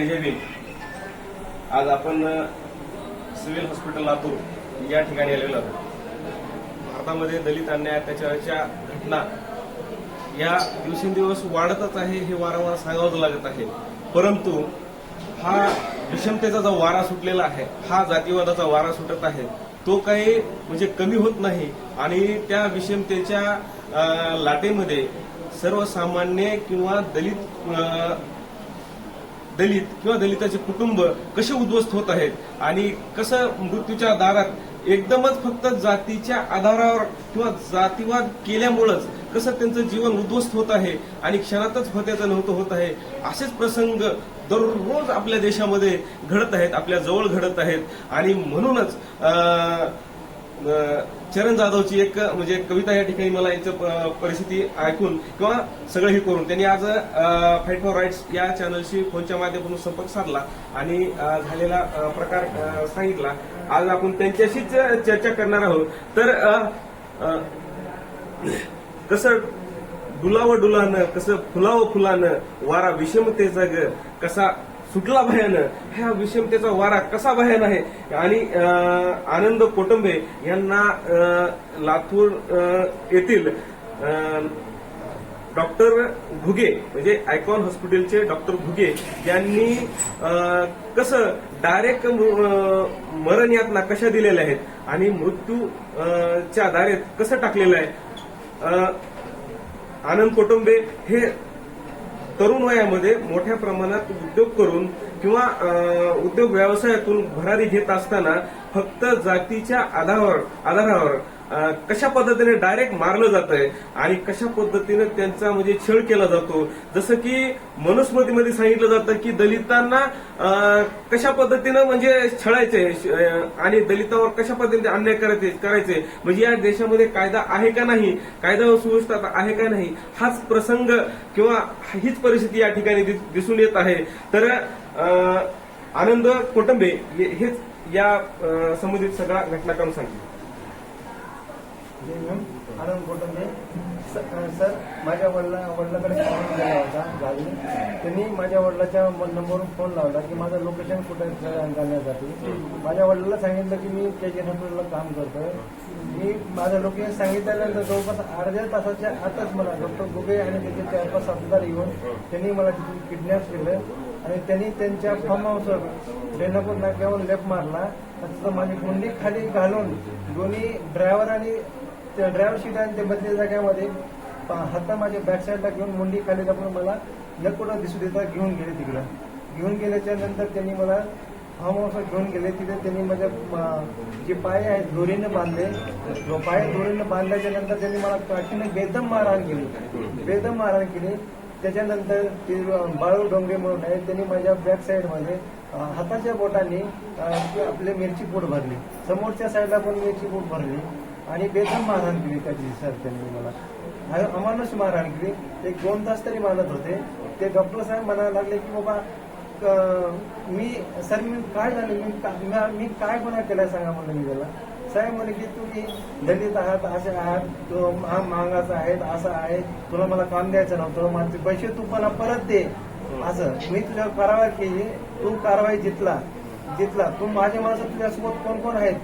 ठिकाणी आज आपण सिव्हिल हॉस्पिटल लातूर या ठिकाणी आलेलो आहोत. भारतामध्ये दलित अन्याय अत्याचाराच्या घटना या दिवसेंदिवस वाढतच आहे हे वारंवार सांगावंच लागत आहे. परंतु हा विषमतेचा जो वारा सुटलेला आहे हा जातीवादाचा वारा सुटत आहे तो काही म्हणजे कमी होत नाही आणि त्या विषमतेच्या लाटेमध्ये सर्वसामान्य किंवा दलित दलित किंवा दलिताचे कुटुंब कसे उद्ध्वस्त होत आहेत आणि कसं मृत्यूच्या दारात एकदमच फक्त जातीच्या आधारावर किंवा जातीवाद केल्यामुळंच कसं त्यांचं जीवन उद्ध्वस्त होत आहे आणि क्षणातच फत्याचं नव्हतं होत आहे असेच प्रसंग दररोज आपल्या देशामध्ये घडत आहेत आपल्या जवळ घडत आहेत. आणि म्हणूनच अं, चरण जाधवची एक म्हणजे कविता या ठिकाणी मला याचं प- परिस्थिती ऐकून किंवा सगळं हे करून त्यांनी आज फाईट फॉर राईट्स या चॅनलशी फोनच्या माध्यमातून संपर्क साधला आणि झालेला प्रकार सांगितला. आज आपण त्यांच्याशीच चर्चा करणार आहोत. तर कसं डुलावं डुलानं कसं फुलावं फुलानं वारा विषमतेचा ग कसा सुटला भयानं ह्या विषमतेचा वारा कसा भयान आहे? आणि आनंद कोटंबे यांना लातूर येथील डॉक्टर घुगे म्हणजे आयकॉन हॉस्पिटलचे डॉक्टर घुगे यांनी कसं डायरेक्ट मरण यातना कशा दिलेल्या आहेत? आणि मृत्यू च्या दारेत कसं टाकलेलं आहे? आनंद कोटंबे हे तरुण वयामध्ये मोठ्या प्रमाणात उद्योग करून किंवा उद्योग व्यवसायातून भरारी घेत असताना फक्त जातीच्या आधारावर आधारावर कशा पद्धतीने डायरेक्ट मारलं जात आहे आणि कशा पद्धतीने त्यांचा म्हणजे छळ केला जातो? जसं की मनुस्मृतीमध्ये सांगितलं जातं की दलितांना कशा पद्धतीनं म्हणजे छळायचे आणि दलितांवर कशा पद्धतीने अन्याय करायचे करायचे? म्हणजे या देशामध्ये कायदा आहे का नाही? कायदा व सुव्यवस्था आहे का नाही? हाच प्रसंग किंवा हीच परिस्थिती या ठिकाणी दिसून येत आहे. तर आनंद कोटंबे हेच या संबंधित सगळा घटनाक्रम सांगितलं आनंद कोटंबे सर माझ्या वडिला वडिलाकडे फोन केला होता गावी. त्यांनी माझ्या वडिलाच्या नंबरवरून फोन लावला की माझं लोकेशन कुठे आहे जाण्यासाठी माझ्या वडिलाला सांगितलं की मी के जी हॉस्पिटलला काम करतोय. मी माझं लोकेशन सांगितल्यानंतर जवळपास अर्ध्या तासाच्या आतच मला डॉक्टर गुगे आणि त्याचे चार पाच साथीदार येऊन त्यांनी मला तिथून किडनॅप केलं. आणि त्यांनी त्यांच्या फार्म हाऊसवर रेणापूर नाक्यावर लेप मारला. तर माझी गुंडी खाली घालून दोन्ही ड्रायव्हर आणि ड्रायव्हर शीट आणि ते बदल्या जाग्यामध्ये पा- हाता माझ्या बॅक साईडला घेऊन मुंडी खाली दाबून मला न दिसू देता घेऊन गेले तिकडं. घेऊन गेल्याच्यानंतर त्यांनी मला फार्म हाऊसवर घेऊन गेले. तिथे त्यांनी माझ्या जे पाय आहेत दोरीनं बांधले. पाय दोरीनं बांधल्याच्या नंतर त्यांनी मला काठीनं बेदम मारहाण केली. बेदम मारहाण केली. त्याच्यानंतर ते बाळू डोंगरे म्हणून आहे त्यांनी माझ्या बॅक साईडमध्ये हाताच्या बोटाने आपले मिरची पोट भरली. समोरच्या साईडला पण मिरची पोट भरली. आणि बेदम मारहाण केली त्या दिवशी सर त्यांनी मला अमानुष मारहाण केली एक दोन तास तरी मारत होते. ते डॉक्टर साहेब म्हणायला लागले की बाबा क- मी सर मी काय झालं? मी का- मी- काय गुन्हा केलाय सांगा म्हणलं मी त्याला साहेब म्हणे की तुम्ही दलित आहात असे आहात. तो हा मागाचा आहेत असं आहे. तुला मला काम द्यायचं नव्हतं. माझे पैसे तू मला परत दे. असं. मी तुझ्यावर कारवाई केली. तू कारवाई जितला. जितला तू माझ्या माणसं तुझ्यासोबत कोण कोण आहेत?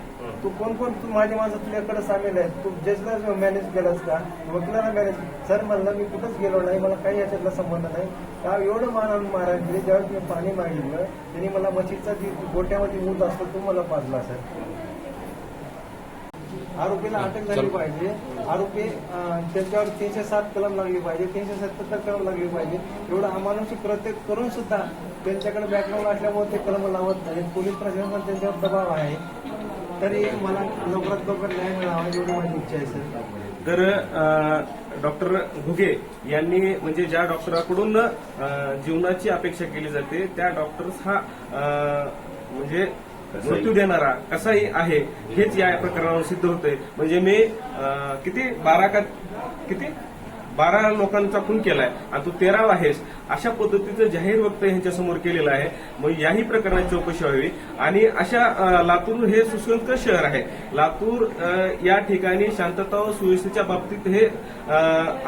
तू कोण कोण तू माझ्या माणसं तुझ्याकडे सामील आहेत तू जजला मॅनेज केलास का? वकिलाला मॅनेज सर म्हणलं मी कुठंच गेलो नाही मला काही याच्यातला संबंध नाही. का एवढं मारण मारण केली? ज्यावेळेस मी पाणी मागितलं त्यांनी मला मच्छीचा जी गोट्यामध्ये ऊत असतो तो मला पाजला सर. आरोपीला अटक झाली पाहिजे. आरोपी त्याच्यावर तीनशे सात कलम लागली पाहिजे. तीनशे सत्तर कलम लागली पाहिजे. एवढं अमानुषिक प्रत्येक करून सुद्धा त्यांच्याकडे बॅकग्राऊंड असल्यामुळे ते कलम लावत नाहीत पोलीस प्रशासन त्यांच्यावर दबाव आहे. तरी मला लवकरात लवकर न्याय मिळावा एवढी माझी इच्छा आहे सर. तर डॉक्टर घुगे यांनी म्हणजे ज्या डॉक्टराकडून जीवनाची अपेक्षा केली जाते त्या डॉक्टर्स हा अ, म्हणजे मृत्यू देणारा कसाही आहे हेच या प्रकरणावर सिद्ध होतंय. म्हणजे मी किती? बारा का किती? बारा लोकांचा खून केलाय आणि तू तेरावा आहेस अशा पद्धतीचं जाहीर वक्तव्य यांच्यासमोर केलेलं आहे. मग याही प्रकरणाची चौकशी व्हावी. आणि अशा लातूर हे सुसंस्कृत शहर आहे. लातूर या ठिकाणी शांतता व सुव्यवस्थेच्या बाबतीत हे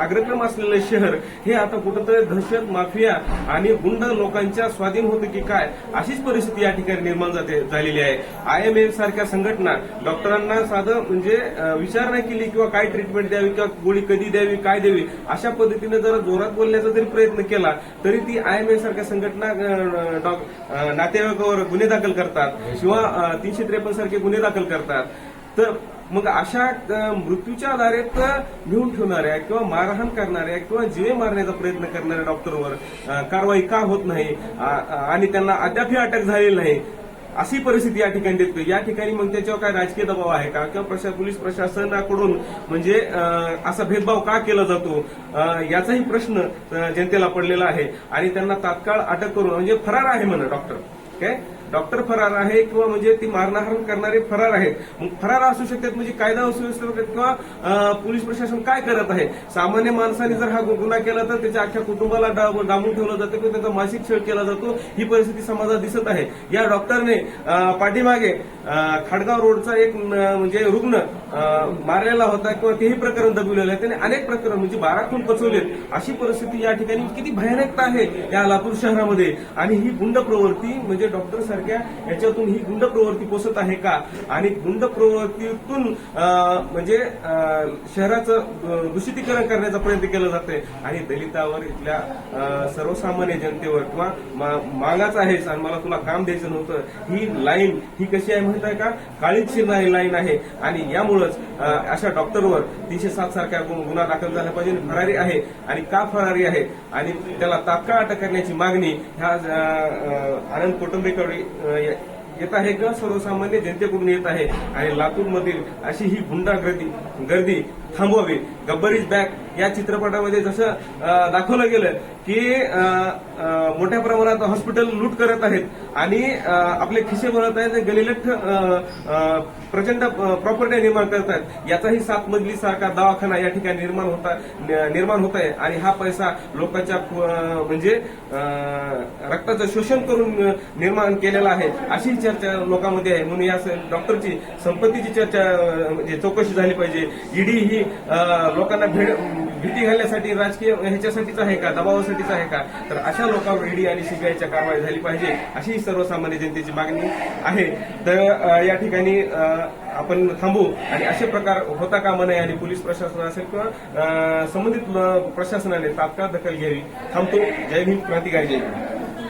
अग्रक्रम असलेलं शहर हे आता कुठंतरी दहशत माफिया आणि गुंड लोकांच्या स्वाधीन होतं की काय अशीच परिस्थिती या ठिकाणी निर्माण झालेली आहे. आय एम ए सारख्या संघटना डॉक्टरांना साधं म्हणजे विचारणा विचार नाही केली किंवा काय ट्रीटमेंट द्यावी किंवा गोळी कधी द्यावी काय द्यावी अशा पद्धतीने जर जोरात बोलण्याचा जरी प्रयत्न केला तरी ती आय एम ए सारख्या संघटना नातेवाईकावर गुन्हे दाखल करतात किंवा तीनशे त्रेपन्न सारखे गुन्हे दाखल करतात. तर मग अशा मृत्यूच्या आधारित घेऊन ठेवणाऱ्या किंवा मारहाण करणाऱ्या किंवा जीवे मारण्याचा प्रयत्न करणाऱ्या डॉक्टरवर कारवाई का होत नाही? आणि त्यांना अद्यापही अटक झालेली नाही. अशी परिस्थिती या ठिकाणी देतो या ठिकाणी मग त्याच्यावर काय राजकीय दबाव आहे का? किंवा पोलीस प्रशासनाकडून म्हणजे असा भेदभाव का केला जातो? याचाही प्रश्न जनतेला पडलेला आहे. आणि त्यांना तात्काळ अटक करून म्हणजे फरार आहे म्हणा डॉक्टर. काय? डॉक्टर फरार आहे किंवा म्हणजे ती मारणाहरण करणारे फरार आहेत. मग फरार असू शकतात म्हणजे कायदा सुव्यवस्था किंवा पोलीस प्रशासन काय करत आहे? सामान्य माणसाने जर हा गुन्हा केला तर त्याच्या अख्ख्या कुटुंबाला डांबून ठेवलं जातं किंवा त्याचा मानसिक छळ केला जातो ही परिस्थिती समाजात दिसत आहे. या डॉक्टरने पाठीमागे खाडगाव रोडचा एक म्हणजे रुग्ण मारलेला होता किंवा तेही प्रकरण दबवलेलं आहे. त्याने अनेक प्रकरण म्हणजे बारा खून पचवलेत. अशी परिस्थिती या ठिकाणी किती भयानकता आहे या लातूर शहरामध्ये. आणि ही गुंड प्रवृत्ती म्हणजे डॉक्टर सारख्या याच्यातून ही गुंड प्रवृत्ती पोसत आहे का? आणि गुंड प्रवृत्तीतून अं, म्हणजे शहराचं दुषितीकरण दूषितीकरण करण्याचा प्रयत्न केला जातोय. आणि दलितावर इथल्या सर्वसामान्य जनतेवर किंवा मागाच आहे आहेस आणि मला तुला काम द्यायचं नव्हतं ही लाईन ही कशी आहे माहीत आहे का? काळीच शिरणारी लाईन आहे. आणि यामुळंच अशा डॉक्टरवर तीनशे सात सारख्या गुन्हा दाखल झाला पाहिजे. फरारी आहे. आणि का फरारी आहे? आणि त्याला तात्काळ अटक करण्याची मागणी ह्या आनंद कोट अं, रिकव्हरी येत आहे का? सर्वसामान्य जनतेकडून येत आहे. आणि लातूरमधील अशी ही गुंडागर्दी गर्दी थांबवावी. गब्बर इज बॅक या चित्रपटामध्ये जसं दाखवलं गेलं की मोठ्या प्रमाणात हॉस्पिटल लूट करत आहेत आणि आपले खिसे भरत आहेत गलिलठ प्रचंड प्रॉपर्टी निर्माण करत आहेत. याचाही सात मजली सारखा दवाखाना या ठिकाणी निर्माण होता निर्माण होत आहे. आणि हा पैसा लोकांच्या म्हणजे रक्ताचं शोषण करून निर्माण केलेला आहे. अशी चर्चा लोकांमध्ये आहे. म्हणून या स- डॉक्टरची संपत्तीची चर्चा म्हणजे चौकशी झाली पाहिजे. ईडी ही लोकांना भेट भीती घालण्यासाठी राजकीय ह्याच्यासाठीच आहे का? दबावासाठीच आहे का? तर अशा लोकांवर ईडी आणि सीबीआयच्या कारवाई झाली पाहिजे अशी सर्वसामान्य जनतेची मागणी आहे. तर या ठिकाणी आपण थांबू आणि असे प्रकार होता कामा नये आणि पोलीस प्रशासन असेल किंवा संबंधित प्रशासनाने तात्काळ दखल घ्यावी. थांबतो. जय भीम क्रांतिकारी जय भीम